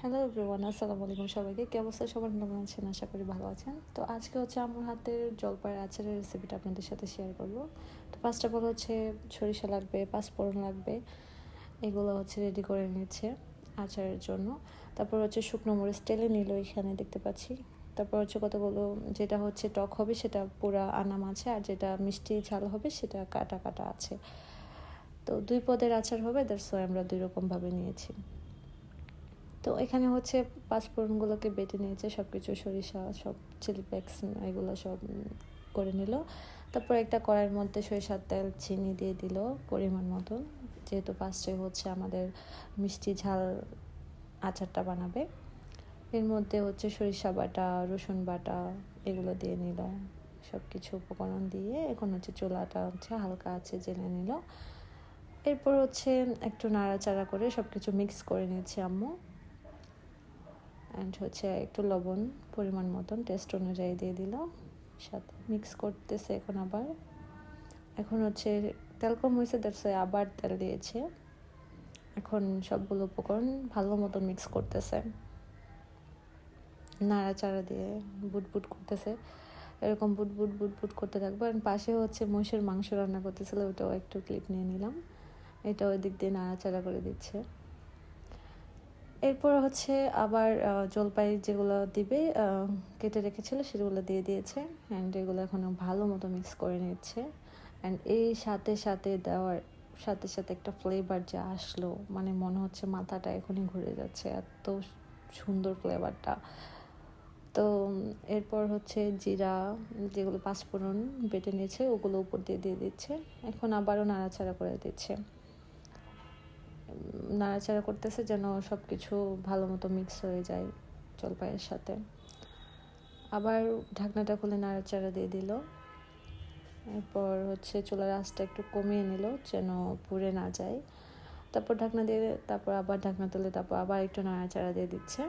Hello everyone আসসালামু আলাইকুম সবাইকে। কি অবস্থা? সবার কেমন আছেন? আশা করি ভালো আছেন। তো আজকে হচ্ছে আমার হাতের জলপাইয়ের আচারের রেসিপিটা আপনাদের সাথে শেয়ার করব। তো অফ অল হচ্ছে সরিষা লাগবে, পাঁচফোড়ন লাগবে। এগুলো হচ্ছে রেডি করে নিচ্ছে আচারের জন্য। তারপর হচ্ছে শুকনো মরিচ তেলে নিল এখানে, দেখতে পাচ্ছি। তারপর হচ্ছে কতগুলো যেটা হচ্ছে টক হবে সেটা পুরা আনাম আছে আর যেটা মিষ্টি ঝাল হবে সেটা কাটা কাটা আছে। তো দুই পদের আচার হবে দ্যাটস আমরা দুই রকমভাবে নিয়েছি। তো এখানে হচ্ছে পাঁচফোড়নগুলোকে বেটে নিয়েছে সব কিছু সরিষা, সব চিলি ফ্লেক্স এগুলো সব করে নিল। তারপর একটা কড়াইয়ের মধ্যে সরিষার তেল, চিনি দিয়ে দিল পরিমাণ মতন যেহেতু ফার্স্টে হচ্ছে আমাদের মিষ্টি ঝাল আচারটা বানাবে, এর মধ্যে হচ্ছে সরিষা বাটা, রসুন বাটা এগুলো দিয়ে নিল। সব কিছু উপকরণ দিয়ে এখন হচ্ছে চুলাটা হচ্ছে হালকা আছে জেনে নিল। এরপর হচ্ছে একটু নাড়াচাড়া করে সব কিছু মিক্স করে নিচ্ছে আম্মু। অ্যান্ড হচ্ছে একটু লবণ পরিমাণ মতন টেস্ট অনুযায়ী দিয়ে দিল সাথে মিক্স করতেছে এখন আবার। এখন হচ্ছে তেল কম হয়েছে দেখছে আবার তেল দিয়েছে। এখন সবগুলো উপকরণ ভালো মতন মিক্স করতেছে। নাড়াচাড়া দিয়ে বুট বুট করতেছে। এরকম বুট বুট বুট বুট করতে থাকব। আর পাশে হচ্ছে মহিষের মাংস রান্না করতেছিল, ওটাও একটু ক্লিপ নিয়ে নিলাম। এটা ওই দিক দিয়ে নাড়াচাড়া করে দিচ্ছে। এরপর হচ্ছে আবার জলপাই যেগুলো দিবে কেটে রেখেছিল সেগুলো দিয়ে দিয়েছে অ্যান্ড এগুলো এখন ভালো মতো মিক্স করে নিচ্ছে অ্যান্ড এই সাথে সাথে দেওয়ার, সাথে সাথে একটা ফ্লেভার যে আসলো মানে মনে হচ্ছে মাথাটা এখনই ঘুরে যাচ্ছে, এত সুন্দর ফ্লেভারটা তো, এরপর হচ্ছে জিরা, যেগুলো পাঁচফোড়ন বেটে নিয়েছে, ওগুলো উপর দিয়ে দিয়ে দিচ্ছে, এখন আবারও নাড়াচাড়া করে দিচ্ছে। নাড়াচাড়া করতেছে যেন সব কিছু ভালো মতো মিক্স হয়ে যায় জলপাইয়ের সাথে। আবার ঢাকনাটা খুলে নাড়াচাড়া দিয়ে দিল। এরপর হচ্ছে চুলার আঁচটা একটু কমিয়ে নিল যেন পুড়ে না যায়। তারপর ঢাকনা দিয়ে তারপর আবার ঢাকনা তুলে তারপর আবার একটু নাড়াচাড়া দিয়ে দিচ্ছে।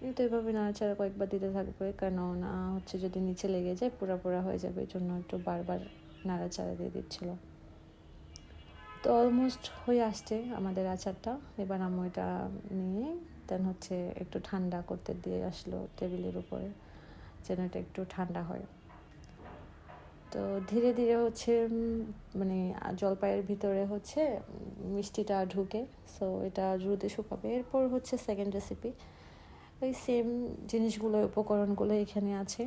কিন্তু এভাবে নাড়াচাড়া কয়েকবার দিতে থাকবে কেন না হচ্ছে যদি নিচে লেগে যায় পোড়া পোড়া হয়ে যাবে এই জন্য একটু বারবার নাড়াচাড়া দিয়ে দিচ্ছিল। তো অলমোস্ট হয়ে আসছে আমাদের আচারটা। এবার আমি এটা নিয়ে দেন হচ্ছে একটু ঠান্ডা করতে দিয়ে আসলো টেবিলের উপরে, যেন এটা একটু ঠান্ডা হয়। তো ধীরে ধীরে হচ্ছে মানে জলপাইয়ের ভিতরে হচ্ছে মিষ্টিটা ঢুকে। সো এটা রোদে শুকাবে। এরপর হচ্ছে সেকেন্ড রেসিপি ওই সেম জিনিসগুলো, উপকরণগুলো এখানে আছে।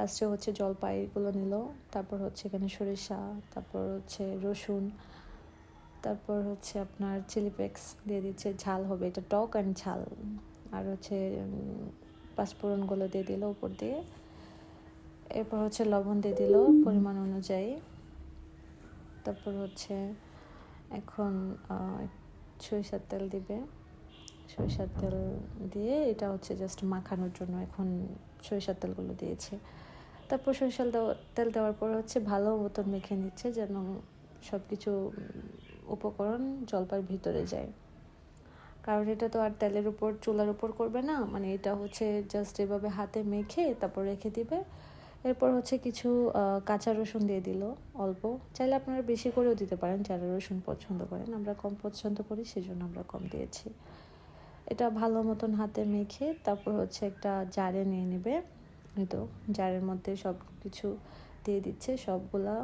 ফার্স্টে হচ্ছে জলপাইগুলো নিল, তারপর হচ্ছে এখানে সরিষা, তারপর হচ্ছে রসুন, তারপর হচ্ছে আপনার চিলি ফ্লেক্স দিয়ে দিচ্ছে, ঝাল হবে এটা টক অ্যান্ড ঝাল। আর হচ্ছে পাঁচফোড়নগুলো দিয়ে দিল উপর দিয়ে। এরপর হচ্ছে লবণ দিয়ে দিল পরিমাণ অনুযায়ী। তারপর হচ্ছে এখন সরিষার তেল দিবে। সরিষার তেল দিয়ে এটা হচ্ছে জাস্ট মাখানোর জন্য এখন সরিষার তেলগুলো দিয়েছে। তারপর সরিষার তেল দেওয়ার পর হচ্ছে ভালো মতন মেখে নিচ্ছে যেন সব কিছু উপকরণ জলপার ভিতরে যায়। কারণ এটা তো আর তেলের উপর, চুলার উপর করবে না। মানে এটা হচ্ছে জাস্ট এভাবে হাতে মেখে তারপর রেখে দিবে। এরপর হচ্ছে কিছু কাঁচা রসুন দিয়ে দিল অল্প। চাইলে আপনারা বেশি করেও দিতে পারেন, যারা রসুন পছন্দ করেন। আমরা কম পছন্দ করি, সেজন্য আমরা কম দিয়েছি। এটা ভালো মতন হাতে মেখে তারপর হচ্ছে একটা জারে নিয়ে নেবে। তো জারের মধ্যে সব কিছু দিয়ে দিচ্ছে, সবগুলা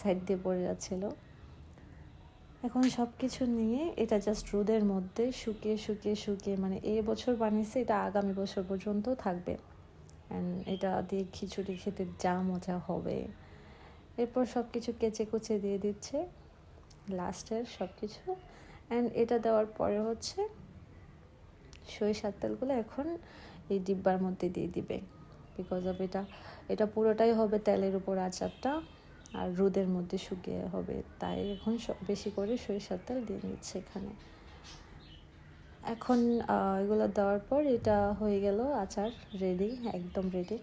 সাইড দিয়ে পড়ে যাচ্ছিল। এখন সব কিছু নিয়ে এটা জাস্ট রোদের মধ্যে শুকিয়ে শুকিয়ে শুকিয়ে মানে এই বছর বানিয়েছে, এটা আগামী বছর পর্যন্ত থাকবে। অ্যান্ড এটা দিয়ে খিচুড়ি খেতে যা মজা হবে। এরপর সব কিছু কেচে কুচে দিয়ে দিচ্ছে, লাস্টের সব কিছু অ্যান্ড এটা দেওয়ার পরে হচ্ছে সরিষার তেলগুলো এখন এই ডিব্বার মধ্যে দিয়ে দিবে। বিকজ অফ এটা এটা পুরোটাই হবে তেলের উপর আচারটা আর রোদের মধ্যে শুকিয়ে হবে। তাই এখন বেশি করে সরিষার তেল দিয়ে নিচ্ছে এখানে। এখন এগুলো দেওয়ার পর এটা হয়ে গেল আচার রেডি একদম রেডি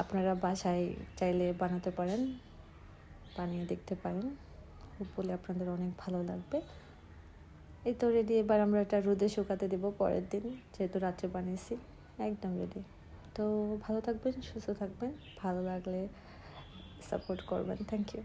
আপনারা বাসায় চাইলে বানাতে পারেন, বানিয়ে দেখতে পারেন। বলে আপনাদের অনেক ভালো লাগবে। এই তো রেডি এবার আমরা এটা রোদে শুকাতে দেবো পরের দিন, যেহেতু রাত্রে বানিয়েছি, একদম রেডি তো ভালো থাকবেন, সুস্থ থাকবেন, ভালো লাগলে সাপোর্ট করবেন থ্যাংক ইউ